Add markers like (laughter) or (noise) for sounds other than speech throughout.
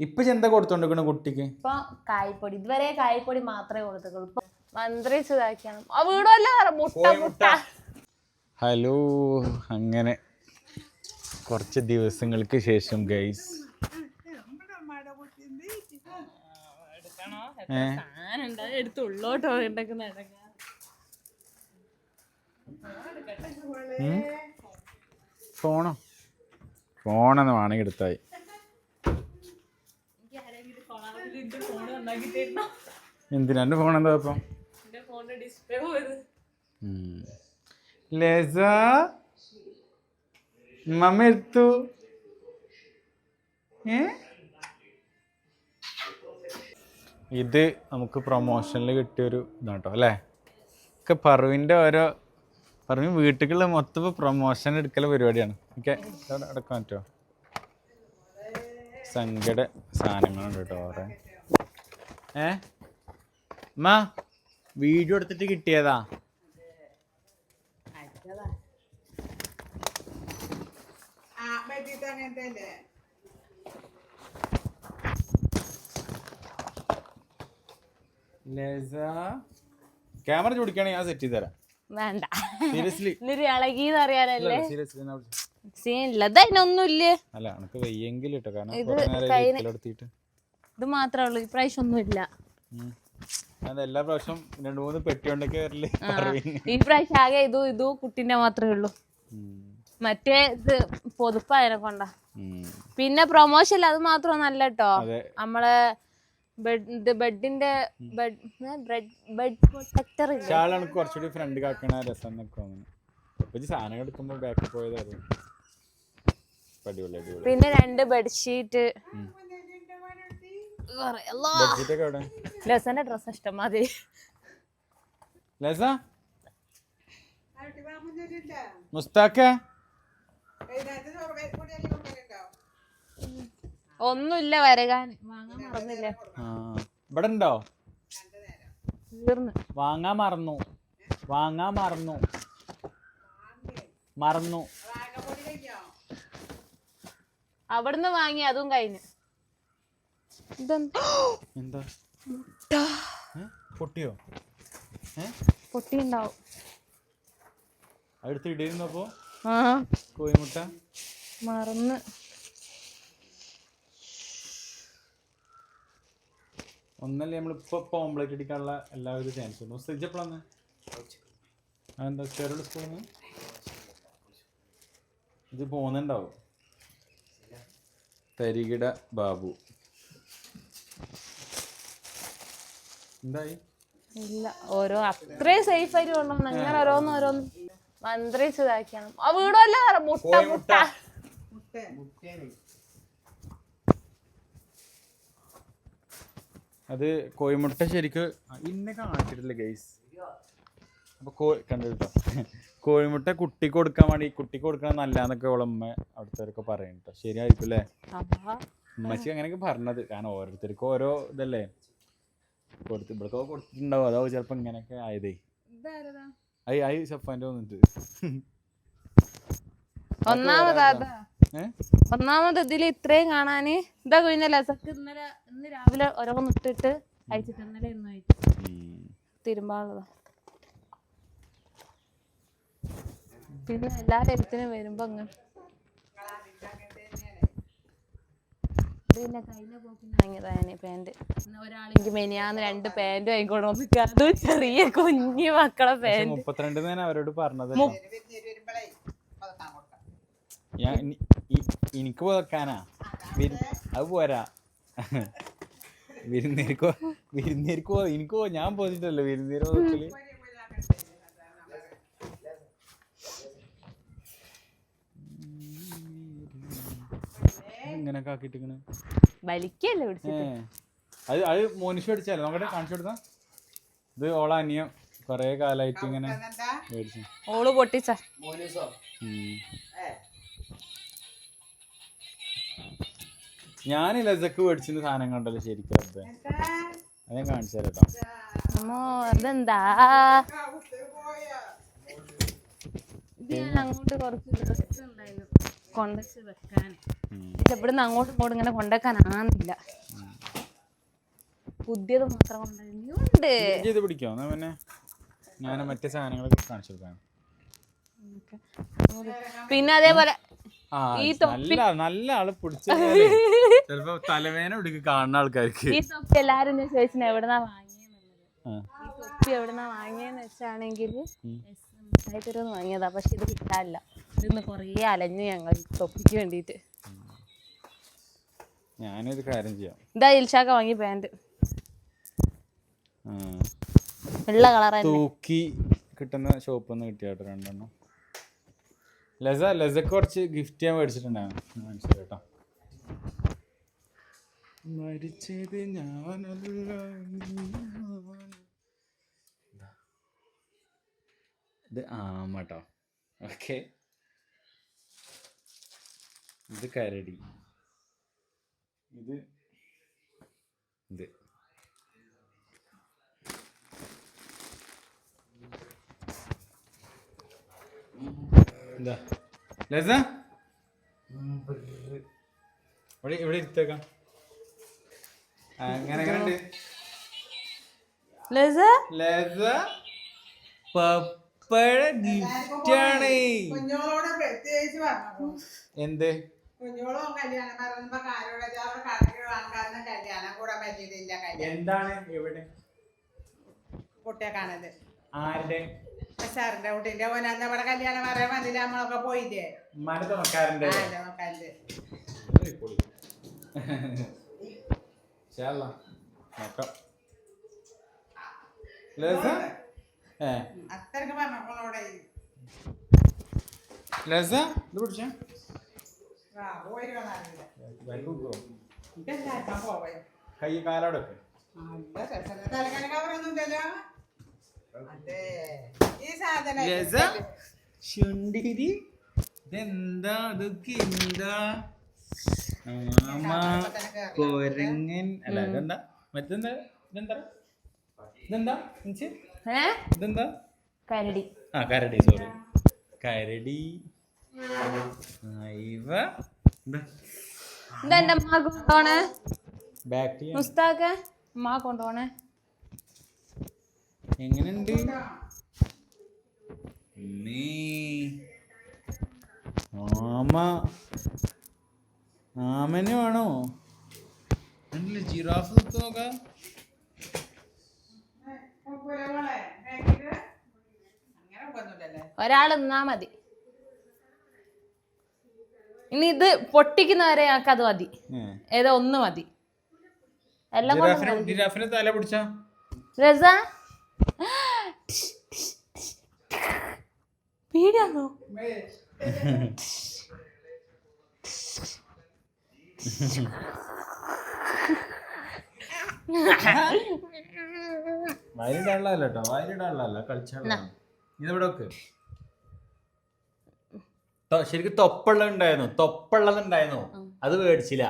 ഇപ്പൊ ചെന്ത കൊടുത്തോണ്ടിരിക്കണ കുട്ടിക്ക്? ഇപ്പൊ കായ്പൊടി ഇതുവരെ കായ്പൊടി മാത്രമേ കൊടുത്തുള്ളൂ ഇപ്പൊ മന്ത്രിച്ചതാക്കിയാണ് ആ വീടല്ല മുട്ട മുട്ട. ഹലോ അങ്ങനെ കുറച്ച് ദിവസങ്ങൾക്ക് ശേഷം ഗൈസ് ഫോണോ? ഫോണെന്ന് വേണമെങ്കിൽ എടുത്തായി. എന്തിനാ? എന്റെ ഫോൺ എന്താ ഇപ്പം. ലേസ മമ്മ എടുത്തു. ഇത് നമുക്ക് പ്രൊമോഷനിൽ കിട്ടിയൊരു ഇതാട്ടോ അല്ലേ? ഒക്കെ പറവിന്റെ ഓരോ പറവിൻ വീട്ടിലുള്ള മൊത്തം പ്രൊമോഷൻ എടുക്കൽ പരിപാടിയാണ്. ഓക്കെ അടക്കാൻ പറ്റുമോ? സങ്കട സാധനങ്ങളുണ്ട് കേട്ടോ കുറേ ഏ? മാ വീഡിയോ എടുത്തിട്ട് കിട്ടിയതാ. ക്യാമറ ചൂടിക്കുകയാണെങ്കിൽ ഞാൻ സെറ്റ് ചെയ്ത് തരാം. വേണ്ട. സീരിയസ്ലി ഇളകിന്ന് അറിയാനല്ലേ? സീരിയസ്ലി സീനില്ല അതിനൊന്നുമില്ല. അല്ല എനക്ക് കാരണം ഇത് മാത്രമേ ഉള്ളൂ ഇപ്രാവശ്യം ഒന്നുമില്ല എല്ലാ പ്രാവശ്യം രണ്ട് മൂന്ന് പെട്ടി ഈ പ്രാവശ്യം ആകെ ഇതും ഇതും കുട്ടീന്റെ മാത്രമേ ഉള്ളൂ. മറ്റേ ഇത് പൊതുപ്പായനെ കൊണ്ടാ. പിന്നെ പ്രൊമോഷൻ അത് മാത്രം നല്ല കേട്ടോ നമ്മളെ ബെഡ് ബെഡിന്റെ ബെഡ് ബെഡ് ബെഡ് പ്രൊട്ടക്ടർ കുറച്ചുകൂടി ഫ്രണ്ട് കാക്കണ രസം എന്നൊക്കെ തോന്നുന്നു. ഇപ്പൊ സാധനം എടുക്കുമ്പോൾ ബാക്കിൽ പോയതായിരുന്നു പിന്നെ രണ്ട് ബെഡ്ഷീറ്റ്. ലസന്റെ ഡ്രസ് ഇഷ്ടം മാതിരി ലസ മുസ്താക്ക? ഒന്നുമില്ല വരകാൻ വാങ്ങാൻ മറന്നില്ല? ആ ഇവിടെ ഉണ്ടോ? തീർന്ന്. വാങ്ങാൻ മറന്നു. വാങ്ങാൻ മറന്നു. മറന്നു. അവിടുന്ന് വാങ്ങി അതും കഴിഞ്ഞു. എന്താ? പൊട്ടിയോ? അടുത്ത് ഇടിയിരുന്നപ്പോ കോഴിമുട്ട? മറന്ന്. ഒന്നല്ലേ ഇപ്പൊ ഓംപ്ലേറ്റ് അടിക്കാനുള്ള എല്ലാവിധ ചാൻസ് ഉണ്ട് സ്റ്റിച്ച് എപ്പോഴാണ് അതെന്താ ചെറുട് സ്കൂളിൽ ഇത് പോകുന്നുണ്ടാവും തരികിട ബാബു. എന്തായി? ഇല്ല ഓരോ അത്രയും സേഫ് ആയിട്ട് കൊണ്ടുവന്നു അങ്ങനെ ഓരോന്ന് ഓരോന്ന് മന്ത്രിച്ചതാക്കിയാണ് ആ വീടല്ല മുട്ട മുട്ട. അത് കോഴിമുട്ട ശരിക്ക് ഇന്നെ കാണിച്ചിട്ടില്ല ഗൈസ് അപ്പൊ കോ കണ്ടിട്ടോ കോഴിമുട്ട കുട്ടി കൊടുക്കാൻ വേണ്ടി കുട്ടി കൊടുക്കണം നല്ലാന്നൊക്കെ ഓളമ്മ അവിടുത്തെ പറയും കേട്ടോ ശരിയായിരിക്കും അല്ലേ. ഉമ്മച്ചി അങ്ങനെയൊക്കെ പറഞ്ഞത്. കാരണം ഓരോരുത്തർക്കും ഓരോ ഇതല്ലേ? കൊടുത്ത് ഇവിടൊക്കെ കൊടുത്തിട്ടുണ്ടാവും. അതാവും ചിലപ്പോ ഇങ്ങനെയൊക്കെ ആയതേ. ആയി ആയി സഫാന്റെ വന്നിട്ട്. ഒന്നാമത് ഒന്നാമത്? ഇതിൽ ഇത്രയും കാണാന്. ഇതാ കഴിഞ്ഞല്ലേ ലസക്ക് ഇന്നലെ ഇന്ന് രാവിലെ ഓരോന്ന് ഇട്ടിട്ട് അയച്ചിട്ട് ഇന്നലെ ഇന്ന് അയച്ചു. തിരുമ്പാളതാ പിന്നെ എല്ലാ രംഗത്തിനും വരുമ്പോ അങ്ങനെ പിന്നെ കഴിഞ്ഞ പോക്കിന് വാങ്ങിയതാണ് പാന്റ്. പിന്നെ ഒരാളെങ്കിൽ മെനിയാന്ന് രണ്ട് പാന്റും ആയിക്കോട്ടെ ഒന്ന് അതും ചെറിയ കുഞ്ഞു മക്കളെ പാന്റ്. മുപ്പത്തിരണ്ട് ഞാൻ അവരോട് പറഞ്ഞത് എനിക്ക് വെക്കാനാ അത് പോരാ. വിരുന്നേരിക്കോ വിരുന്നേരിക്കോ എനിക്കോ ഞാൻ പോന്നിട്ടല്ലോ വിരുന്നേരോ ഇങ്ങനൊക്കെ ആക്കിട്ടിങ്ങനെ വലിക്കല്ലേ ഏ. അത് അത് മോനിഷ് അടിച്ചാലോ നോക്കട്ടെ കാണിച്ചു കൊടുത്താ? ഇത് ഓള അനിയം കൊറേ കാലായിട്ട് ഇങ്ങനെ മേടിച്ചു. ഓൾ പൊട്ടിച്ച. ഞാൻ ലസക്ക് മേടിച്ചിരുന്ന സാധനം കണ്ടല്ലോ ശരിക്കും അത്. അത് ഞാൻ കാണിച്ചു തരാം അതെന്താ? അങ്ങോട്ട് കുറച്ച് ഡ്രസ് ഉണ്ടായിരുന്നു. കൊണ്ടുവച്ച് വെക്കാൻ. ഇവിടുന്ന് അങ്ങോട്ടും ഇങ്ങോട്ടും ഇങ്ങനെ കൊണ്ടുവെക്കാൻ ആന്നില്ല പുതിയത് മാത്രം കൊണ്ടുണ്ട് ഇത് പിടിക്കോ? എന്നാ പിന്നെ ഞാൻ മറ്റേ സാധനങ്ങളൊക്കെ കാണിച്ചു കൊടുക്കാം പിന്നെ അതേപോലെ ഈ നല്ല നല്ല ആൾ പിടിച്ച ചിലപ്പോ തലവേന പിടിക്ക് കാണുന്ന ആൾക്കാർക്ക്. ഈ തൊപ്പി എല്ലാരും ഞാൻ ചോദിച്ചു എവിടുന്നാ വാങ്ങിയെന്നുള്ളത് തൊപ്പി എവിടുന്നാ വാങ്ങിയെന്ന് വെച്ചാണെങ്കിൽ വാങ്ങിയതാ. പക്ഷെ ഇത് കിട്ടാനില്ല. ഇതിന്ന് കൊറേ അലഞ്ഞു ഞങ്ങൾ തൊപ്പിക്ക് വേണ്ടിയിട്ട്. ഞാനൊരു കാര്യം ചെയ്യാം. ഇതാ ഇൽഷാക്ക വാങ്ങി പാന്റ് ഉള്ള വെള്ള കളർ തൂക്കി കിട്ടുന്ന ഷോപ്പിൽ നിന്ന് കിട്ടിയാട്ടോ രണ്ടെണ്ണം. ലസ ലസക്ക് കുറച്ച് ഗിഫ്റ്റ് ഞാൻ മേടിച്ചിട്ടുണ്ടായിരുന്നു. മനസ്സിലായി കേട്ടോ. മരിച്ചത് ഞാനല്ല. ഇത് ആമട്ടോ ഓക്കെ ഇത് കരടി. ഇത് ഇത്. എന്താ ലസ? ഇവിടെ ഇരുത്തേക്കാം അങ്ങനെ ലസ? ലസ? പപ്പഴ എന്ത്? കുഞ്ഞോളും കല്യാണം പറയുമ്പോ കാരോട് അവിടെ കടക്കിൽ ആൾക്കാരനും കല്യാണം കൂടാൻ പറ്റിയിട്ടില്ല കല്യാണം. എന്താണ് എവിടെ? കുട്ടിയെ കാണൽ. ആരുടെ? സാറിന്റെ കുട്ടിന്റെ ഓൻ അന്ന് ഇവിടെ കല്യാണം പറയാൻ വന്നില്ല? നമ്മളൊക്കെ പോയില്ലേ? ഉമ്മാന്റെ നോക്കാറുണ്ട് നോക്കാം. ഏ. അത്രയ്ക്ക് പറഞ്ഞോളോടെ ലസ? ഇത് പിടിച്ചാ. സാധനം ലസ ശുണ്ടിരി? ഇതെന്താ? ഇതൊക്കെ എന്താ? കൊരങ്ങൻ. അല്ല ഇതെന്താ? മറ്റെന്താ? ഇതെന്താ? ഇതെന്താ? ഇതെന്താ? കരടി. ആ കരടി സോറി കരടി. ഇവ. എന്താ? എന്താ എന്റെ അമ്മ കൊണ്ടോണേ? ബാക്കിൽ മുസ്താക്ക അമ്മ കൊണ്ടോണേ. എങ്ങനെയുണ്ട്? ഉമ്മേ. ആമ. ആമന് വേണോ? ജിറാഫ് നോക്കാം? ഒന്നുമില്ലല്ലേ ഒരാൾ നിന്നാ മതി. ഇനി ഇത് പൊട്ടിക്കുന്നവരെ ഞങ്ങൾക്ക് അത് മതി. ഏതാ ഒന്ന് മതി. എല്ലാം ജിറാഫിനെ തല പിടിച്ചാ? രസ? പേടിയാണോ വയലിടാനുള്ളതല്ല കേട്ടോ വയലിടാനുള്ളതല്ല കളിച്ചാലുള്ള ഇതിവിടെ വെക്ക്? തൊ- ശരിക്കും തൊപ്പുള്ളത് ഉണ്ടായിരുന്നു തൊപ്പുള്ളത് ഉണ്ടായിരുന്നു അത് മേടിച്ചില്ല.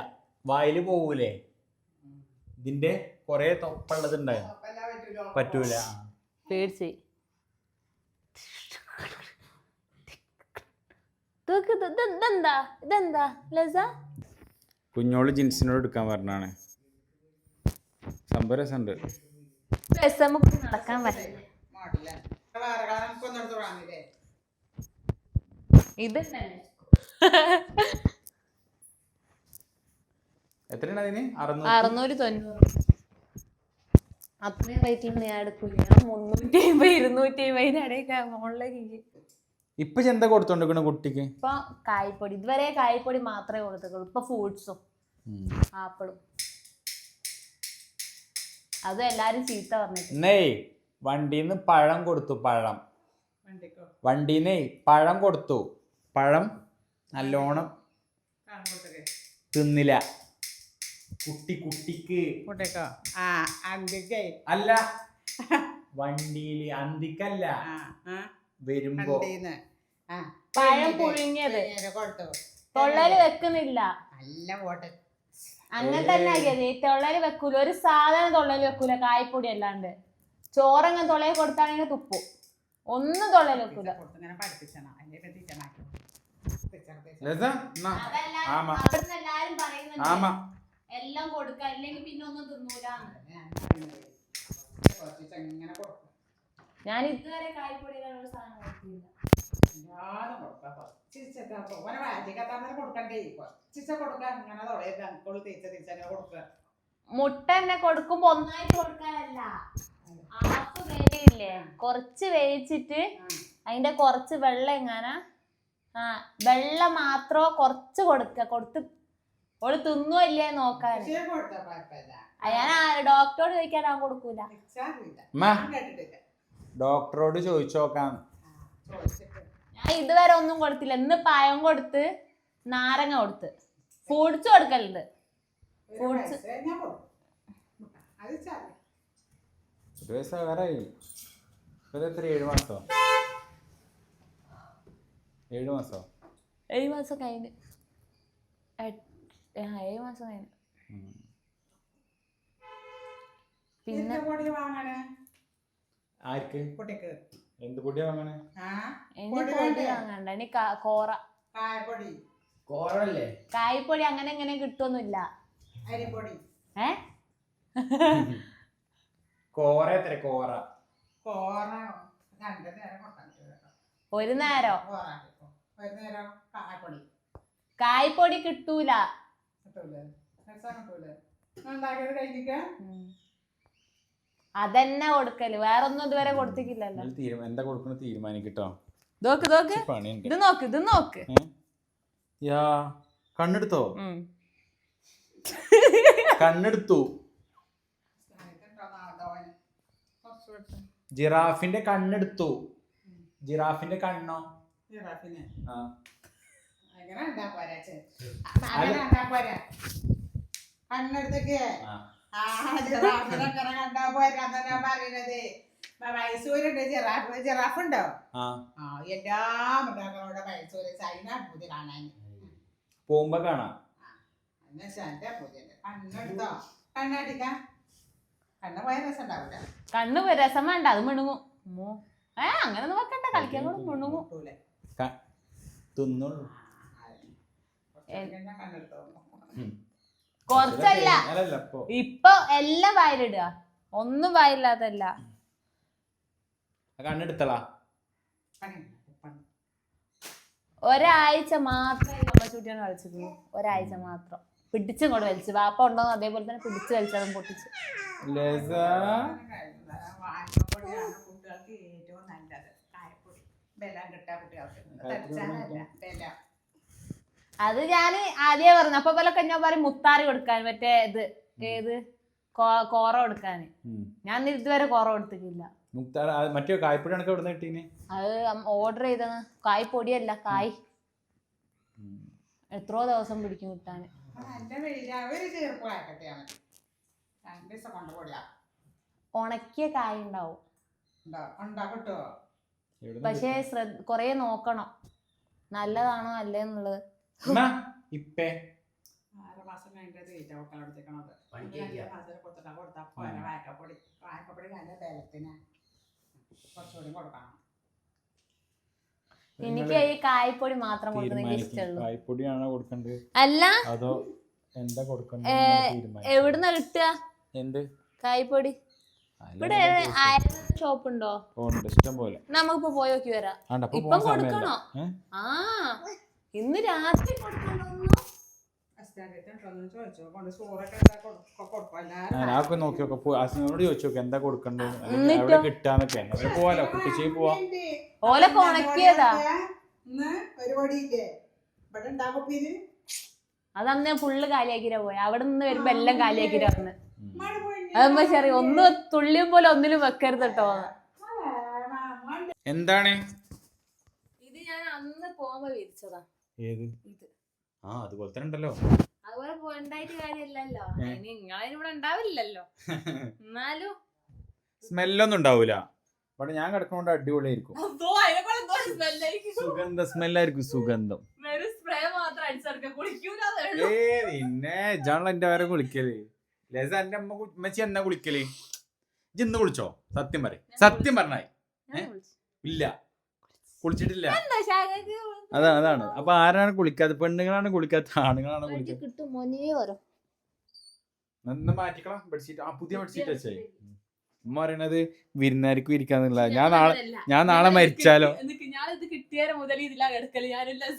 വായിൽ പോവൂലേ? ഇതിന്റെ കൊറേ തൊപ്പുള്ളത് ഉണ്ടായിരുന്നു പറ്റൂല. പേടിച്ച്. ഇതെന്താ? ഇതെന്താ? ലസ? കുഞ്ഞോൾ ജിൻസിനോട് എടുക്കാൻ പറഞ്ഞാണ്. സംഭവം രസമുണ്ട്. രസം നടക്കാൻ പറ്റില്ല ഇത് തന്നെ എത്രയാണ് അതിന്? അറുന്നൂറ് അറുന്നൂറ് തൊണ്ണൂറ് അത്രയും റേറ്റിൽ ഞാൻ എടുക്കൂല ഞാൻ മുന്നൂറ്റി അമ്പത് ഇരുന്നൂറ്റി അമ്പതിന് ഇടയ്ക്ക് ഓൺലൈൻ ഇപ്പൊ ചെന്ത കൊടുത്തോണ്ടിരിക്കണ കുട്ടിക്ക്? ഇപ്പൊ കായ്പൊടി ഇതുവരെ കായ്പൊടി മാത്രമേ കൊടുത്തുള്ളൂ ഇപ്പൊ ഫ്രൂട്ട്സും ആപ്പിളും. അത് എല്ലാരും ചീത്ത വണ്ടിന്ന് പഴം കൊടുത്തു പഴം. വണ്ടിക്കോ? വണ്ടീന്നേ പഴം കൊടുത്തു. പഴം നല്ലോണം തിന്നില്ല. കുട്ടി കുട്ടിക്ക്. അല്ല വണ്ടിയിൽ അന്തിക്കല്ല. വരുമ്പോ ആ പഴം പുഴുങ്ങിയത്. തൊള്ളൽ വെക്കുന്നില്ല. നല്ല പോട്ടെ. അങ്ങനെ തന്നെ ആക്കിയത്. ഈ തൊള്ളൽ വെക്കൂല. ഒരു സാധനം തൊള്ളൽ വെക്കൂല. കായ്പൊടി അല്ലാണ്ട്. ചോറങ്ങനെ തൊള്ളയിൽ കൊടുത്താണെങ്കിൽ തുപ്പും. ഒന്നും തൊള്ളൽ വെക്കൂല കൊടുത്ത് ഇങ്ങനെ പഠിപ്പിച്ചണം അതിന്റെ ടീച്ചറാക്കി ടീച്ചർ ലത എന്നാ ആമ ആമാ. അവിടുന്ന് പറയുന്നുണ്ട്. ആമാ. എല്ലാം കൊടുക്ക അല്ലെങ്കിൽ പിന്നെ ഒന്നും ഞാൻ പറയുന്നത്. കുറച്ച് കൊടുക്കും ഞാൻ ഇതുവരെ സാധനം ഓനെ കൊടുക്കണ്ടേ? കുറച്ചിച്ച അങ്ങനെ തേച്ച തേച്ചങ്ങനെ കൊടുക്കുക. മുട്ട എന്നെ കൊടുക്കുമ്പോ ഒന്നായിട്ട് കൊടുക്കാനല്ല. ഹാഫ് വേവില്ലേ കുറച്ച് വേവിച്ചിട്ട് അതിന്റെ കുറച്ച് വെള്ളം എങ്ങാനാ ആ വെള്ളം മാത്രോ കുറച്ച് കൊടുക്ക കൊടുത്ത് ഓൾ തിന്നോ ഇല്ലേ നോക്കാൻ ഞാൻ ഡോക്ടറോട് ചോദിക്കാൻ ഞാൻ കൊടുക്കൂല ഡോക്ടറോട് ചോദിച്ചു നോക്കാം. ഞാൻ ഇതുവരെ ഒന്നും കൊടുത്തില്ല. ഇന്ന് പഴം കൊടുത്ത് നാരങ്ങ കൊടുത്ത്. പൊടിച്ചു കൊടുക്കലുണ്ട്. ഒരു ചാലേ ഒരു വയസ്സാകാറായി എത്ര? ഏഴ് മാസോ? ഏഴ് മാസോ? ഏഴ് മാസം കഴിഞ്ഞ്. ഏഴ് മാസം കഴിഞ്ഞ്. പിന്നെ എന്ത് പൊടി വാങ്ങണേ? ആർക്ക്? എന്ത് പൊടിയാ വാങ്ങണേ? ആ? ഇനി പൊടി വാങ്ങണ്ട. ഇനി കോറ. കായപ്പൊടി കോറല്ലേ? കായ്പൊടി അങ്ങനെ എങ്ങനെ കിട്ടുമൊന്നുമില്ല അരിപ്പൊടി. ഏ? കോറ എത്ര? കോറ. കോറ. ഒരു നേരോ? കായ്പൊടി കിട്ടൂല. അതന്നെ കൊടുക്കൽ. വേറൊന്നും ഇതുവരെ കൊടുത്തിട്ടില്ലല്ലോ. എന്താ കൊടുക്കുന്നത് തീരുമാനിക്കട്ടോ. നോക്ക് നോക്ക് ഇത് നോക്ക് ഇത് നോക്ക്. യാ കണ്ണെടുത്തോ. (laughs) കണ്ണെടുത്തു. ജിറാഫിന്റെ കണ്ണെടുത്തു. ജിറാഫിന്റെ കണ്ണോ? അങ്ങനെ ഉണ്ടാ പോരാ ചെ. അങ്ങനെ ഉണ്ടാ പോരാ. കണ്ണെടുത്തേക്ക്. ആ. ആ ജിറാഫിനെ അങ്ങനെ കണ്ടാ പോരാ. എന്നാ പറയുന്നത് മൈസൂരുണ്ട്. ജിറാഫ് ജിറാഫ് ഉണ്ടോ ആ. ആ എല്ലാ മൃഗങ്ങളുടെ മൈസൂര് ചൈന പൂതി കാണാൻ. പോകുമ്പോ കാണാം. കണ്ണെടുത്തോ? കണ്ണടിക്ക. കണ്ണ് പോയ രസം ഉണ്ടാവില്ല കണ്ണ് രസം വേണ്ട. അത് മിണുങ്ങും. ഏ അങ്ങനെ നോക്കണ്ട കളിക്കാൻ കൂടെ മിണുങ്ങും. കൂട്ടൂലേ കൊറച്ചല്ല. ഇപ്പൊ. എല്ലാം വയലിടുക. ഒന്നും വയലില്ലാതല്ല ആ കണ്ണെടുത്തളാ. ഒരാഴ്ച മാത്രമേ അമ്മച്ചൂട്ടിയാണ് കളിച്ചിരുന്നു ഒരാഴ്ച മാത്രം. പിടിച്ചും കൂടെ വലിച്ചു. വാപ്പ ഉണ്ടോന്ന് അതേപോലെ തന്നെ പിടിച്ചു വലിച്ചതും പൊട്ടിച്ചു. ബലം കിട്ടാ കുട്ടികൾക്ക് തടിച്ചാലല്ല ബലം അത് ഞാൻ ആദ്യേ പറഞ്ഞു. അപ്പൊ പോലെ ഞാൻ പറയും മുത്താറി കൊടുക്കാൻ മറ്റേ ഇത് ഏത്? കോറ കൊടുക്കാൻ. ഞാൻ ഇതുവരെ കോറ കൊടുത്തിട്ടില്ല. മറ്റേ കായ്പൊടി കണക്ക് എവിടെ കിട്ടീന്? അത് ഓർഡർ ചെയ്തത് കായ് പൊടിയല്ല കായ്. എത്രയോ ദിവസം പിടിക്കും കിട്ടാൻ. ഉണക്കിയ കായ ഉണ്ടാവും. ഉണ്ടോ? ഉണ്ടോ? കിട്ടുമോ പക്ഷേ ശ്രദ്ധ കൊറേ നോക്കണം. നല്ലതാണോ അല്ലേ എന്നുള്ളത് ഇപ്പേ. ആറ് മാസം കഴിഞ്ഞിട്ട് തീറ്റ കൊടുക്കണത് പണിക്കേറ്റിയാ? കൊടുത്തിട്ടാ കൊടുത്താ. പോരാ വായ്ക്കപ്പൊടി വായ്ക്കപ്പൊടി നല്ല ബലത്തിന്. കുറച്ചുകൂടി കൊടുക്കണം. എനിക്ക് ഈ കായ്പൊടി മാത്രം കായ്പൊടിയാണോ കൊടുക്കേണ്ടത് അല്ല. അതോ എന്താ കൊടുക്കേണ്ടത് എവിടുന്ന കിട്ടുക? എന്ത്? കായ്പൊടി ഇവിടെ ആയിരം ഷോപ്പ് ഉണ്ടോ ഉണ്ട് ഇഷ്ടം പോലെ നമുക്കിപ്പോ പോയി നോക്കി വരാം. ഇപ്പം. കൊടുക്കണോ? ആ ഇന്ന് രാത്രി ഞാനൊക്കെ നോക്കി നോക്കാം അസിനോട് ചോദിച്ചു നോക്കാം എന്താ കൊടുക്കണ്ടത് എന്നിട്ടോ? എവിടെ കിട്ടാന്നൊക്കെ. അങ്ങനെ പോവാലോ കുട്ടിച്ചി പോവാ. ഓലൊക്കെ ഉണക്കിയതാ ഇന്ന് ഒരു പൊടിയില്ലേ ഇവിടെ ഉണ്ടാകുപ്പീര് അത് അന്ന് ഞാൻ ഫുള്ള് കാലിയാക്കിരാ പോയി. അവിടെ നിന്ന് വരുമ്പോ എല്ലാം കാലിയാക്കിരാ വന്ന്. അതെന്താ ചെറിയ ഒന്ന് തുള്ളിയും പോലെ ഒന്നിലും വെക്കരുത് കേട്ടോ. എന്താണ്? ഇത് ഞാൻ അന്ന് പോകുമ്പോ വിരിച്ചതാ. ഏത്? ഇത്. ആ അതുപോലെ തന്നെ ഉണ്ടല്ലോ. അതുപോലെ പോയിണ്ടായിട്ട് കാര്യമില്ലല്ലോ. നിങ്ങളിവിടെ ഉണ്ടാവില്ലല്ലോ. എന്നാലും സ്മെല്ലൊന്നും ഉണ്ടാവൂല. ഇവിടെ ഞാൻ കിടക്കുന്നോണ്ട് അടിപൊളിയായിരിക്കും. സുഗന്ധ സ്മെല്ലായിരിക്കും സുഗന്ധം. സ്പ്രേ മാത്രം ഏ പിന്നെ ജാണല്ലോ എന്റെ വരെ കുളിക്കൽ. ലസ എന്റെ അമ്മ ഉമ്മച്ചി എന്നാ കുളിക്കൽ? ഇജ്ജ് ഇന്ന് കുളിച്ചോ? സത്യം പറ സത്യം പറഞ്ഞായി. ഇല്ല. കുളിച്ചിട്ടില്ല. അതാണ് അതാണ്. അപ്പൊ ആരാണ് കുളിക്കാത്ത? പെണ്ണുങ്ങളാണ് കുളിക്കാത്ത ആണുങ്ങളാണ് കുളിക്കാത്ത? മാറ്റിക്കളാം ബെഡ്ഷീറ്റ്. ആ പുതിയ ബെഡ്ഷീറ്റ് വെച്ചേ. ഉമ്മ പറയണത് വിരുന്നാർക്കും ഇരിക്കാന്നില്ല ഞാൻ നാളെ ഞാൻ നാളെ മരിച്ചാലോ? ഞാനിത് കിട്ടിയാരെ മുതൽ ഇതിലാ കിടക്കൽ. ഞാനില്ല (laughs)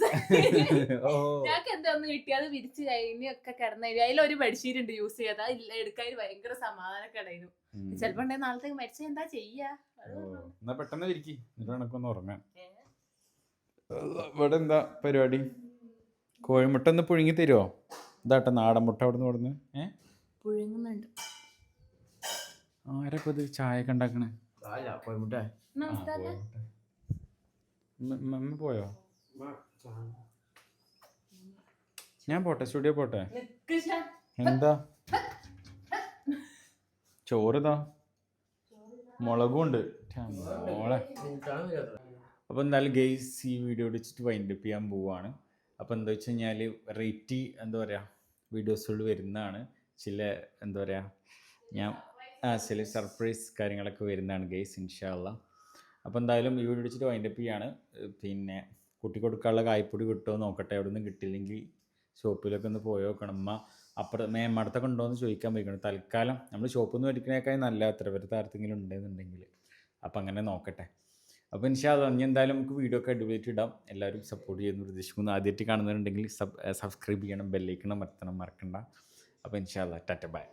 ഞങ്ങൾക്ക് എന്താ ഒന്ന് കിട്ടിയത് വിരിച്ചു കഴിഞ്ഞ് ഒക്കെ കിടന്നു അതിലൊരു ബെഡ്ഷീറ്റ് ഉണ്ട് യൂസ് ചെയ്യാതെ. എടുക്കാൻ ഭയങ്കര സമാധാനക്കടായിരുന്നു. ചിലപ്പോ നാളത്തേക്ക് മരിച്ച എന്താ ചെയ്യാ. എന്നാ പെട്ടെന്ന് ഇരിക്കി എന്നിട്ട് ഉറങ്ങാൻ. ഇവിടെ എന്താ പരിപാടി? കോഴിമുട്ട ഒന്ന് പുഴുങ്ങി തരുമോ ഇതാട്ടെ നാടൻ മുട്ട അവിടെ നിന്ന് പുഴുങ്ങുന്നുണ്ട്. ആരൊക്കെ ഇത് ചായ ഒക്കെ ഉണ്ടാക്കണേ പോയോ ഞാൻ പോട്ടെ സ്റ്റുഡിയോ പോട്ടെ. എന്താ? ചോറിതാ? മുളകും ഉണ്ട് മോളെ. അപ്പോൾ എന്തായാലും ഗെയ്സ് ഈ വീഡിയോ അടിച്ചിട്ട് വൈൻഡ് അപ്പ് ചെയ്യാൻ പോവാണ്. അപ്പോൾ എന്താ വെച്ച് കഴിഞ്ഞാൽ വെറൈറ്റി എന്താ പറയുക വീഡിയോസുകൾ വരുന്നതാണ്. ചില എന്താ പറയാ ഞാൻ ചില സർപ്രൈസ് കാര്യങ്ങളൊക്കെ വരുന്നതാണ് ഗെയ്സ് ഇൻഷാല്ല അപ്പോൾ എന്തായാലും ഈ വീട് വൈൻഡ് അപ്പ് ചെയ്യാണ്. പിന്നെ കുട്ടി കൊടുക്കാനുള്ള കായ്പൊടി കിട്ടുമോ നോക്കട്ടെ. എവിടെ നിന്ന് കിട്ടിയില്ലെങ്കിൽ ഷോപ്പിലൊക്കെ ഒന്ന് പോയി നോക്കണം. അമ്മ അപ്പുറം മേമ്മടത്തൊക്കെ ഉണ്ടോ എന്ന് ചോദിക്കാൻ പോയിക്കണം. തൽക്കാലം നമ്മൾ ഷോപ്പിൽ നിന്ന് മേടിക്കുന്നതിനേക്കാൾ നല്ല അത്ര പേര് ആർക്കെങ്കിലും ഉണ്ടെന്നുണ്ടെങ്കിൽ. അപ്പം അങ്ങനെ നോക്കട്ടെ. അപ്പോൾ ഇൻഷാല്ല ഇനി എന്തായാലും നമുക്ക് വീഡിയോ ഒക്കെ അടിപൊളിയായിട്ട് ഇടാം. എല്ലാവരും സപ്പോർട്ട് ചെയ്യുന്നു പ്രതീക്ഷിക്കുന്നു. ആദ്യമായിട്ട് കാണുന്നുണ്ടെങ്കിൽ സബ് സബ്സ്ക്രൈബ് ചെയ്യണം ബെല്ലൈക്കണം മറക്കണം മറക്കണ്ട. അപ്പോൾ ഇൻഷാല്ല ടാറ്റ ബൈ